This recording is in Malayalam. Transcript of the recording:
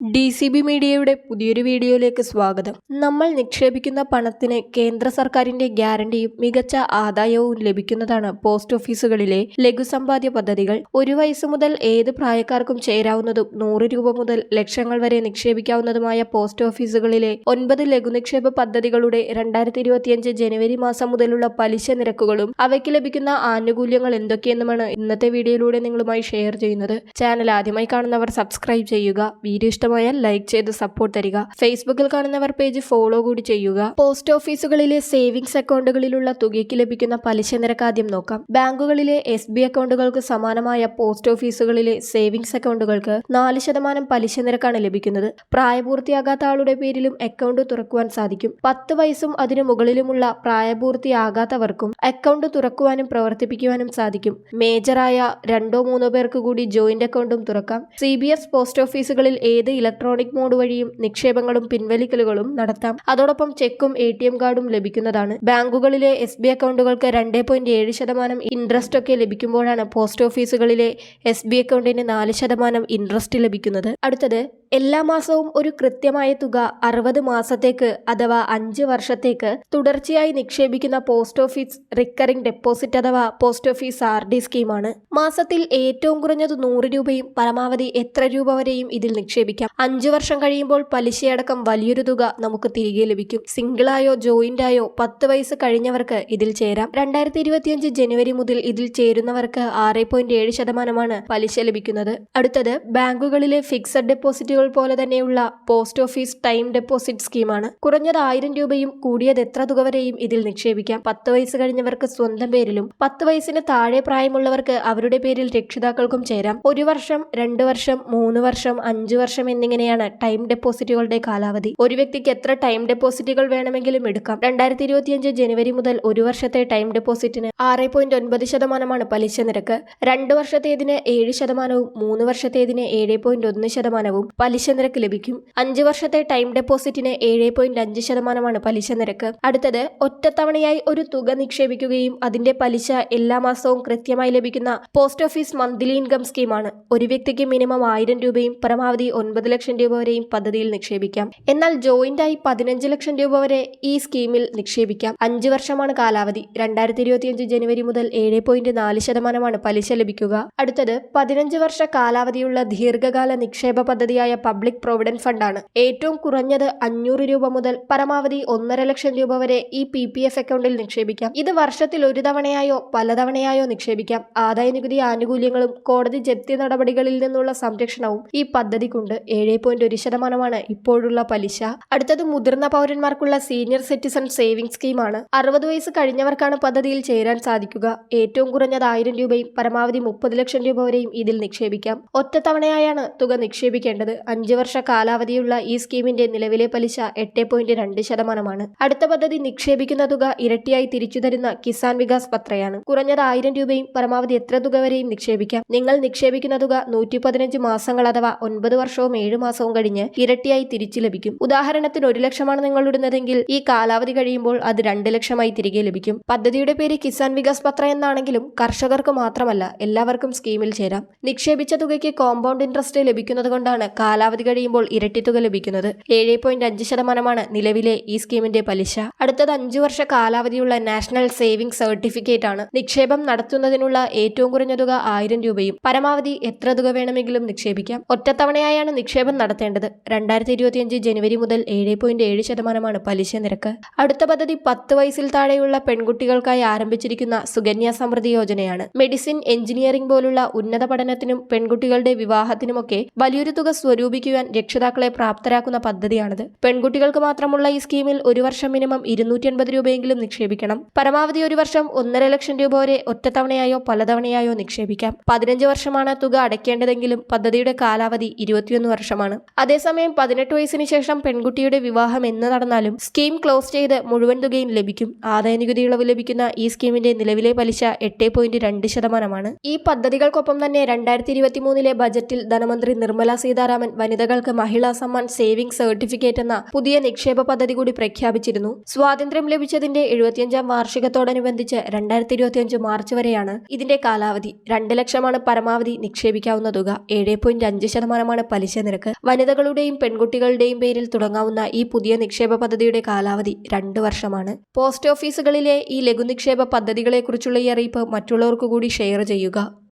ഡി സി ബി മീഡിയയുടെ പുതിയൊരു വീഡിയോയിലേക്ക് സ്വാഗതം. നമ്മൾ നിക്ഷേപിക്കുന്ന പണത്തിന് കേന്ദ്ര സർക്കാരിന്റെ ഗ്യാരണ്ടിയും മികച്ച ആദായവും ലഭിക്കുന്നതാണ് പോസ്റ്റ് ഓഫീസുകളിലെ ലഘുസമ്പാദ്യ പദ്ധതികൾ. ഒരു വയസ്സ് മുതൽ ഏത് പ്രായക്കാർക്കും ചേരാവുന്നതും നൂറ് രൂപ മുതൽ ലക്ഷങ്ങൾ വരെ നിക്ഷേപിക്കാവുന്നതുമായ പോസ്റ്റ് ഓഫീസുകളിലെ ഒൻപത് ലഘുനിക്ഷേപ പദ്ധതികളുടെ രണ്ടായിരത്തി ഇരുപത്തിയഞ്ച് ജനുവരി മാസം മുതലുള്ള പലിശ നിരക്കുകളും അവയ്ക്ക് ലഭിക്കുന്ന ആനുകൂല്യങ്ങൾ എന്തൊക്കെയെന്നുമാണ് ഇന്നത്തെ വീഡിയോയിലൂടെ നിങ്ങളുമായി ഷെയർ ചെയ്യുന്നത്. ചാനൽ ആദ്യമായി കാണുന്നവർ സബ്സ്ക്രൈബ് ചെയ്യുക. വീഡിയോ ഇഷ്ടമായാൽ ലൈക്ക് ചെയ്ത് സപ്പോർട്ട് തരിക. ഫേസ്ബുക്കിൽ കാണുന്നവർ പേജ് ഫോളോ കൂടി ചെയ്യുക. പോസ്റ്റ് ഓഫീസുകളിലെ സേവിങ്സ് അക്കൗണ്ടുകളിലുള്ള തുകയ്ക്ക് ലഭിക്കുന്ന പലിശ നിരക്ക് ആദ്യം നോക്കാം. ബാങ്കുകളിലെ എസ് ബി അക്കൗണ്ടുകൾക്ക് സമാനമായ പോസ്റ്റ് ഓഫീസുകളിലെ സേവിങ്സ് അക്കൗണ്ടുകൾക്ക് നാല് ശതമാനം പലിശ നിരക്കാണ് ലഭിക്കുന്നത്. പ്രായപൂർത്തിയാകാത്ത ആളുടെ പേരിലും അക്കൗണ്ട് തുറക്കുവാൻ സാധിക്കും. പത്ത് വയസ്സും അതിനു മുകളിലുമുള്ള പ്രായപൂർത്തിയാകാത്തവർക്കും അക്കൗണ്ട് തുറക്കുവാനും പ്രവർത്തിപ്പിക്കുവാനും സാധിക്കും. മേജറായ രണ്ടോ മൂന്നോ പേർക്ക് കൂടി ജോയിന്റ് അക്കൗണ്ടും തുറക്കാം. സി പോസ്റ്റ് ഓഫീസുകളിൽ ഏത് ഇലക്ട്രോണിക് മോഡ് വഴിയും നിക്ഷേപങ്ങളും പിൻവലിക്കലുകളും നടത്താം. അതോടൊപ്പം ചെക്കും എ കാർഡും ലഭിക്കുന്നതാണ്. ബാങ്കുകളിലെ എസ് ബി അക്കൗണ്ടുകൾക്ക് രണ്ട് പോയിന്റ് ഏഴ് ശതമാനം ഇൻട്രസ്റ്റ് ഒക്കെ ലഭിക്കുമ്പോഴാണ് പോസ്റ്റ് ഓഫീസുകളിലെ എസ് ബി അക്കൗണ്ടിന് നാല് ശതമാനം ഇൻട്രസ്റ്റ് ലഭിക്കുന്നത്. അടുത്തത് എല്ലാ മാസവും ഒരു കൃത്യമായ തുക അറുപത് മാസത്തേക്ക് അഥവാ അഞ്ച് വർഷത്തേക്ക് തുടർച്ചയായി നിക്ഷേപിക്കുന്ന പോസ്റ്റ് ഓഫീസ് റിക്കറിംഗ് ഡെപ്പോസിറ്റ് അഥവാ പോസ്റ്റ് ഓഫീസ് ആർ ഡി സ്കീമാണ് മാസത്തിൽ ഏറ്റവും കുറഞ്ഞത് നൂറ് രൂപയും പരമാവധി എത്ര രൂപ വരെയും ഇതിൽ നിക്ഷേപിക്കാം. അഞ്ചു വർഷം കഴിയുമ്പോൾ പലിശയടക്കം വലിയൊരു തുക നമുക്ക് തിരികെ ലഭിക്കും. സിംഗിളായോ ജോയിന്റായോ പത്ത് വയസ്സ് കഴിഞ്ഞവർക്ക് ഇതിൽ ചേരാം. രണ്ടായിരത്തി ഇരുപത്തിയഞ്ച് ജനുവരി മുതൽ ഇതിൽ ചേരുന്നവർക്ക് ആറ് പോയിന്റ് ഏഴ് ശതമാനമാണ് പലിശ ലഭിക്കുന്നത്. അടുത്തത് ബാങ്കുകളിലെ ഫിക്സഡ് ഡെപ്പോസിറ്റുകൾ പോലെ തന്നെയുള്ള പോസ്റ്റ് ഓഫീസ് ടൈം ഡെപ്പോസിറ്റ് സ്കീമാണ്. കുറഞ്ഞത് ആയിരം രൂപയും കൂടിയത് എത്ര തുക വരെയും ഇതിൽ നിക്ഷേപിക്കാം. പത്ത് വയസ്സ് കഴിഞ്ഞവർക്ക് സ്വന്തം പേരിലും പത്ത് വയസ്സിന് താഴെ പ്രായമുള്ളവർക്ക് അവരുടെ പേരിൽ രക്ഷിതാക്കൾക്കും ചേരാം. ഒരു വർഷം രണ്ട് വർഷം മൂന്ന് വർഷം അഞ്ചു വർഷം എന്നിങ്ങനെയാണ് ടൈം ഡെപ്പോസിറ്റുകളുടെ കാലാവധി. ഒരു വ്യക്തിക്ക് എത്ര ടൈം ഡെപ്പോസിറ്റുകൾ വേണമെങ്കിലും എടുക്കാം. രണ്ടായിരത്തി ഇരുപത്തിയഞ്ച് ജനുവരി മുതൽ ഒരു വർഷത്തെ ടൈം ഡെപ്പോസിറ്റിന് ആറ് പോയിന്റ് ഒൻപത് ശതമാനമാണ് പലിശ നിരക്ക്. രണ്ട് വർഷത്തേതിന് ഏഴ് ശതമാനവും മൂന്ന് വർഷത്തേതിന് ഏഴ് പോയിന്റ് ഒന്ന് ശതമാനവും പലിശ നിരക്ക് ലഭിക്കും. അഞ്ച് വർഷത്തെ ടൈം ഡെപ്പോസിറ്റിന് ഏഴ് പോയിന്റ് അഞ്ച് ശതമാനമാണ് പലിശ നിരക്ക്. അടുത്തത് ഒറ്റത്തവണയായി ഒരു തുക നിക്ഷേപിക്കുകയും അതിന്റെ പലിശ എല്ലാ മാസവും കൃത്യമായി ലഭിക്കുന്ന പോസ്റ്റ് ഓഫീസ് മന്ത്ലി ഇൻകം സ്കീമാണ്. ഒരു വ്യക്തിക്ക് മിനിമം ആയിരം രൂപയും പരമാവധി ഒൻപത് ലക്ഷം രൂപ വരെയും പദ്ധതിയിൽ നിക്ഷേപിക്കാം. എന്നാൽ ജോയിന്റായി പതിനഞ്ച് ലക്ഷം രൂപ വരെ ഈ സ്കീമിൽ നിക്ഷേപിക്കാം. അഞ്ച് വർഷമാണ് കാലാവധി. രണ്ടായിരത്തി ഇരുപത്തിയഞ്ച് ജനുവരി മുതൽ ഏഴ് പോയിന്റ് നാല് ശതമാനമാണ് പലിശ ലഭിക്കുക. അടുത്തത് പതിനഞ്ച് വർഷ കാലാവധിയുള്ള ദീർഘകാല നിക്ഷേപ പദ്ധതിയായ പബ്ലിക് പ്രൊവിഡന്റ് ഫണ്ടാണ്. ഏറ്റവും കുറഞ്ഞത് അഞ്ഞൂറ് രൂപ മുതൽ പരമാവധി ഒന്നര ലക്ഷം രൂപ വരെ ഈ പി പി എഫ് അക്കൗണ്ടിൽ നിക്ഷേപിക്കാം. ഇത് വർഷത്തിൽ ഒരു തവണയായോ പലതവണയായോ നിക്ഷേപിക്കാം. ആദായ നികുതി ആനുകൂല്യങ്ങളും കോടതി ജപ്തി നടപടികളിൽ നിന്നുള്ള സംരക്ഷണവും ഈ പദ്ധതിക്കുണ്ട്. ഏഴ് പോയിന്റ് ഒരു ശതമാനമാണ് ഇപ്പോഴുള്ള പലിശ. അടുത്തത് മുതിർന്ന പൗരന്മാർക്കുള്ള സീനിയർ സിറ്റിസൺ സേവിംഗ് സ്കീമാണ്. അറുപത് വയസ്സ് കഴിഞ്ഞവർക്കാണ് പദ്ധതിയിൽ ചേരാൻ സാധിക്കുക. ഏറ്റവും കുറഞ്ഞത് ആയിരം രൂപയും പരമാവധി മുപ്പത് ലക്ഷം രൂപ വരെയും ഇതിൽ നിക്ഷേപിക്കാം. ഒറ്റത്തവണയായാണ് തുക നിക്ഷേപിക്കേണ്ടത്. അഞ്ച് വർഷ കാലാവധിയുള്ള ഈ സ്കീമിന്റെ നിലവിലെ പലിശ എട്ട് പോയിന്റ് രണ്ട് ശതമാനമാണ്. അടുത്ത പദ്ധതി നിക്ഷേപിക്കുന്ന തുക ഇരട്ടിയായി തിരിച്ചു തരുന്ന കിസാൻ വികാസ് പത്രയാണ്. കുറഞ്ഞത് ആയിരം രൂപയും പരമാവധി എത്ര തുക വരെയും നിക്ഷേപിക്കാം. നിങ്ങൾ നിക്ഷേപിക്കുന്ന തുക നൂറ്റി പതിനഞ്ച് മാസങ്ങൾ അഥവാ ഒൻപത് വർഷവും ഏഴ് മാസവും കഴിഞ്ഞ് ഇരട്ടിയായി തിരിച്ചു ലഭിക്കും. ഉദാഹരണത്തിന് ഒരു ലക്ഷമാണ് നിങ്ങൾ ഇടുന്നതെങ്കിൽ ഈ കാലാവധി കഴിയുമ്പോൾ അത് രണ്ട് ലക്ഷമായി തിരികെ ലഭിക്കും. പദ്ധതിയുടെ പേര് കിസാൻ വികാസ് പത്ര എന്നാണെങ്കിലും കർഷകർക്ക് മാത്രമല്ല എല്ലാവർക്കും സ്കീമിൽ ചേരാം. നിക്ഷേപിച്ച തുകയ്ക്ക് കോമ്പൗണ്ട് ഇൻട്രസ്റ്റ് ലഭിക്കുന്നത് കൊണ്ടാണ് കാലാവധി കഴിയുമ്പോൾ ഇരട്ടിത്തുക തുക ലഭിക്കുന്നത്. ഏഴ് പോയിന്റ് അഞ്ച് ശതമാനമാണ് നിലവിലെ ഈ സ്കീമിന്റെ പലിശ. അടുത്തത് അഞ്ചു വർഷ കാലാവധിയുള്ള നാഷണൽ സേവിംഗ് സർട്ടിഫിക്കറ്റ് ആണ്. നിക്ഷേപം നടത്തുന്നതിനുള്ള ഏറ്റവും കുറഞ്ഞ തുക ആയിരം രൂപയും പരമാവധി എത്ര തുക വേണമെങ്കിലും നിക്ഷേപിക്കാം. ഒറ്റത്തവണയായാണ് നിക്ഷേപം നടത്തേണ്ടത്. രണ്ടായിരത്തി ഇരുപത്തിയഞ്ച് ജനുവരി മുതൽ ഏഴ് പോയിന്റ് ഏഴ് ശതമാനമാണ് പലിശ നിരക്ക്. അടുത്ത പദ്ധതി പത്ത് വയസ്സിൽ താഴെയുള്ള പെൺകുട്ടികൾക്കായി ആരംഭിച്ചിരിക്കുന്ന സുകന്യ സമൃദ്ധി യോജനയാണ്. മെഡിസിൻ എഞ്ചിനീയറിംഗ് പോലുള്ള ഉന്നത പഠനത്തിനും പെൺകുട്ടികളുടെ വിവാഹത്തിനുമൊക്കെ വലിയൊരു തുക സ്വരൂപിക്കുവാൻ രക്ഷിതാക്കളെ പ്രാപ്തരാക്കുന്ന പദ്ധതിയാണിത്. പെൺകുട്ടികൾക്ക് മാത്രമുള്ള ഈ സ്കീമിൽ ഒരു വർഷം മിനിമം ഇരുന്നൂറ്റി അൻപത് രൂപയെങ്കിലും നിക്ഷേപിക്കണം. പരമാവധി ഒരു വർഷം ഒന്നര ലക്ഷം രൂപ വരെ ഒറ്റത്തവണയായോ പലതവണയായോ നിക്ഷേപിക്കാം. പതിനഞ്ച് വർഷമാണ് തുക അടയ്ക്കേണ്ടതെങ്കിലും പദ്ധതിയുടെ കാലാവധി ഇരുപത്തിയൊന്ന് വർഷമാണ്. അതേസമയം പതിനെട്ട് വയസ്സിന് ശേഷം പെൺകുട്ടിയുടെ വിവാഹം എന്ന് നടന്നാലും സ്കീം ക്ലോസ് ചെയ്ത് മുഴുവൻ തുകയും ലഭിക്കും. ആദായ നികുതി ഇളവ് ലഭിക്കുന്ന ഈ സ്കീമിന്റെ നിലവിലെ പലിശ എട്ട് പോയിന്റ് രണ്ട് ശതമാനമാണ്. ഈ പദ്ധതികൾക്കൊപ്പം തന്നെ രണ്ടായിരത്തി ഇരുപത്തിമൂന്നിലെ ബജറ്റിൽ ധനമന്ത്രി നിർമ്മല സീതാരാമൻ വനിതകൾക്ക് മഹിളാ സമ്മാൻ സേവിംഗ് സർട്ടിഫിക്കറ്റ് എന്ന പുതിയ നിക്ഷേപ പദ്ധതി കൂടി പ്രഖ്യാപിച്ചിരുന്നു. സ്വാതന്ത്ര്യം ലഭിച്ചതിന്റെ എഴുപത്തിയഞ്ചാം വാർഷികത്തോടനുബന്ധിച്ച് രണ്ടായിരത്തി ഇരുപത്തിയഞ്ച് മാർച്ച് വരെയാണ് ഇതിന്റെ കാലാവധി. രണ്ട് ലക്ഷമാണ് പരമാവധി നിക്ഷേപിക്കാവുന്ന തുക. ഏഴ് പോയിന്റ് അഞ്ച് ശതമാനമാണ് പലിശ നിരക്ക്. വനിതകളുടെയും പെൺകുട്ടികളുടെയും പേരിൽ തുടങ്ങാവുന്ന ഈ പുതിയ നിക്ഷേപ പദ്ധതിയുടെ കാലാവധി രണ്ട് വർഷമാണ്. പോസ്റ്റ് ഓഫീസുകളിലെ ഈ ലഘുനിക്ഷേപ പദ്ധതികളെക്കുറിച്ചുള്ള ഈ അറിയിപ്പ് മറ്റുള്ളവർക്ക് കൂടി ഷെയർ ചെയ്യുക.